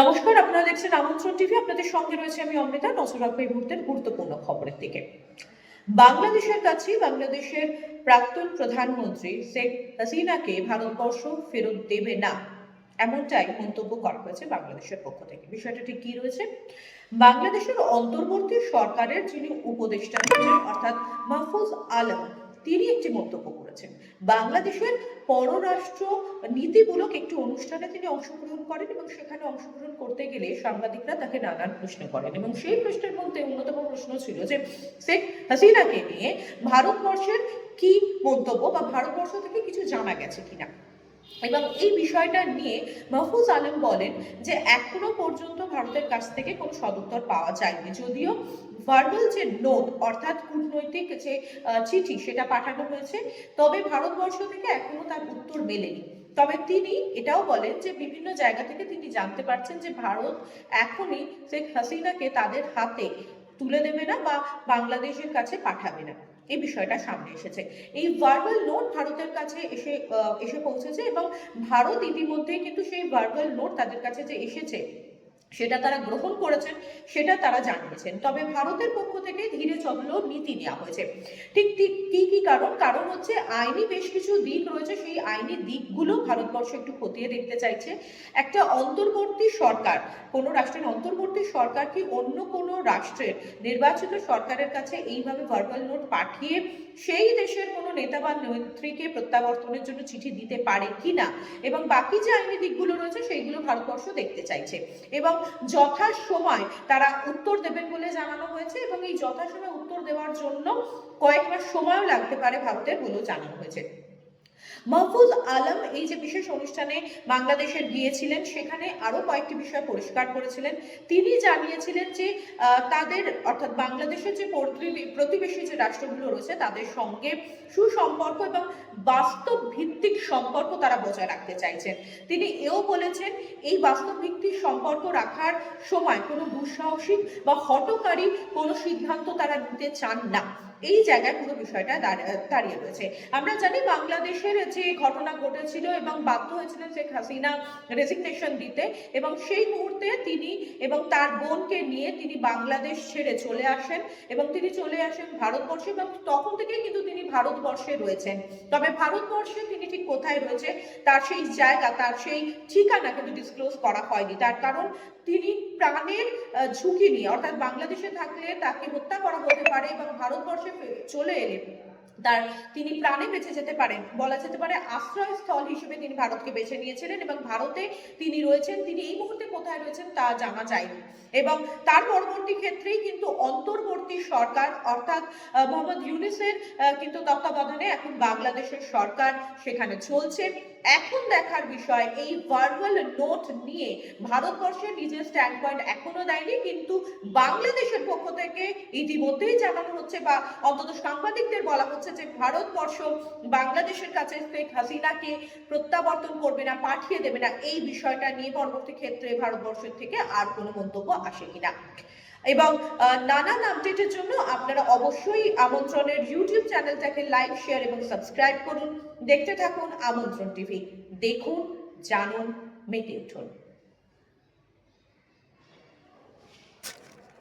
নমস্কার, আপনারা দেখছেন আমন্ত্রণ টিভি। আপনাদের সঙ্গে রয়েছে আমি অমৃতা। নজর রাখব এই মুহূর্তের গুরুত্বপূর্ণ খবরের দিকে। বাংলাদেশের কাছে বাংলাদেশের প্রাক্তন প্রধানমন্ত্রী শেখ হাসিনাকে ভারতবর্ষ ফেরত দেবে না, এমনটাই মন্তব্য করা হয়েছে বাংলাদেশের পক্ষ থেকে। বিষয়টা ঠিক কি রয়েছে? বাংলাদেশের অন্তর্বর্তী সরকারের যিনি উপদেষ্টা অর্থাৎ মাহফুজ আলম তিনি একটি মন্তব্য করেছেন। বাংলাদেশের পররাষ্ট্র নীতিমূলক একটি অনুষ্ঠানে তিনি অংশগ্রহণ করেন এবং সেখানে অংশগ্রহণ করতে গেলে সাংবাদিকরা তাকে নানান প্রশ্ন করেন এবং সেই প্রশ্নের মধ্যে অন্যতম প্রশ্ন ছিল যে, শেখ হাসিনাকে নিয়ে ভারতবর্ষের কি মন্তব্য বা ভারতবর্ষ থেকে কিছু জানা গেছে কিনা? এবং এই বিষয়টা নিয়ে মাহফুজ আলম বলেন যে এখনও পর্যন্ত ভারতের কাছ থেকে কোনো সদুত্তর পাওয়া যায়নি। যদিও ভার্বাল যে নোট অর্থাৎ কূটনৈতিক যে চিঠি সেটা পাঠানো হয়েছে, তবে ভারতবর্ষ থেকে এখনও তার উত্তর মেলেনি। তবে তিনি এটাও বলেন যে বিভিন্ন জায়গা থেকে তিনি জানতে পারছেন যে ভারত এখনই শেখ হাসিনাকে তাদের হাতে তুলে দেবে না বা বাংলাদেশের কাছে পাঠাবে না। এই বিষয়টা সামনে এসেছে। এই ভার্বাল নোট ভারতের কাছে এসে এসে পৌঁছেছে এবং ভারত ইতিমধ্যে কিন্তু সেই ভার্বাল নোট তাদের কাছে যে এসেছে সেটা তারা গ্রহণ করেছেন, সেটা তারা জানিয়েছেন। তবে ভারতের পক্ষ থেকে ধীরে চলল নীতি নেওয়া হয়েছে। ঠিক ঠিক কি কি কারণ? কারণ হচ্ছে আইনি বেশ কিছু দিক রয়েছে, সেই আইনি দিকগুলো ভারতবর্ষ একটু খতিয়ে দেখতে চাইছে। একটা অন্তর্বর্তী সরকার, কোনো রাষ্ট্রের অন্তর্বর্তী সরকার কি অন্য কোনো রাষ্ট্রের নির্বাচিত সরকারের কাছে এইভাবে ভার্বাল নোট পাঠিয়ে সেই দেশের কোনো নেতা বা নেত্রীকে প্রত্যাবর্তনের জন্য চিঠি দিতে পারে কিনা? এবং বাকি যে আইনি দিকগুলো রয়েছে, সেইগুলো ভারতবর্ষ দেখতে চাইছে। এবং যথা সময় তারা উত্তর দেবেন বলে জানানো হয়েছে এবং এই যথাসময় উত্তর দেওয়ার জন্য কয়েক মাস সময়ও লাগতে পারে ভারতের বলেও জানানো হয়েছে। মাহফুজ আলম এই যে বিশেষ অনুষ্ঠানে বাংলাদেশের গিয়েছিলেন, সেখানে আরও কয়েকটি বিষয় পরিষ্কার করেছিলেন। তিনি জানিয়েছিলেন যে তাদের অর্থাৎ বাংলাদেশের যে প্রতিবেশী যে রাষ্ট্রগুলো রয়েছে, তাদের সঙ্গে সুসম্পর্ক এবং বাস্তব ভিত্তিক সম্পর্ক তারা বজায় রাখতে চাইছেন। তিনি এও বলেছেন, এই বাস্তব ভিত্তিক সম্পর্ক রাখার সময় কোনো দুঃসাহসিক বা হটকারী কোনো সিদ্ধান্ত তারা নিতে চান না। এই জায়গায় পুরো বিষয়টা দাঁড়া- দাঁড়িয়ে রয়েছে। আমরা জানি বাংলাদেশের যে ঘটনা ঘটেছিল এবং বাধ্য হয়েছিলেন শেখ হাসিনা রেজিগনেশন দিতে এবং সেই মুহূর্তে তিনি এবং তার বোনকে নিয়ে তিনি বাংলাদেশ ছেড়ে চলে আসেন এবং তিনি চলে আসেন ভারতবর্ষে এবং তখন থেকেই কিন্তু তিনি ভারতবর্ষে রয়েছেন। তবে ভারতবর্ষে তিনি ঠিক কোথায় রয়েছে, তার সেই জায়গা, তার সেই ঠিকানা কিন্তু ডিসক্লোজ করা হয়নি। তার কারণ তিনি প্রাণের ঝুঁকি নিয়ে অর্থাৎ বাংলাদেশে থাকলে তাকে হত্যা করা হতে পারে এবং ভারতবর্ষে চলে এলে তার তিনি প্রাণে বেঁচে যেতে পারেন। বলা যেতে পারে আশ্রয়স্থল হিসেবে তিনি ভারতকে বেছে নিয়েছিলেন এবং ভারতে তিনি রয়েছেন, তিনি এই মুহূর্তে কোথায় রয়েছেন তা জানা যায়নি। এবং তার পরবর্তী ক্ষেত্রেই কিন্তু অন্তর্বর্তী সরকার অর্থাৎ মোহাম্মদ ইউনিসের কিন্তু তত্ত্বাবধানে এখন বাংলাদেশের সরকার সেখানে চলছে। এখন দেখার বিষয়, এই ভার্বাল নোট নিয়ে ভারতবর্ষের নিজের স্ট্যান্ড পয়েন্ট এখনও দেয়নি, কিন্তু বাংলাদেশের পক্ষ থেকে ইতিমধ্যেই জানানো হচ্ছে বা অন্তত সাংবাদিকদের বলা হচ্ছে যে ভারতবর্ষ বাংলাদেশের কাছে শেখ হাসিনাকে প্রত্যাবর্তন করবে না, পাঠিয়ে দেবে না, এই বিষয়টা নিয়ে পরবর্তী ক্ষেত্রে ভারতবর্ষের থেকে আর কোনো মন্তব্য আসে কিনা? এবং নানান আপডেটের জন্য আপনারা অবশ্যই আমন্ত্রণের ইউটিউব চ্যানেলটাকে লাইক শেয়ার এবং সাবস্ক্রাইব করুন। দেখতে থাকুন আমন্ত্রণ টিভি। দেখুন, জানুন, মেতে উঠুন।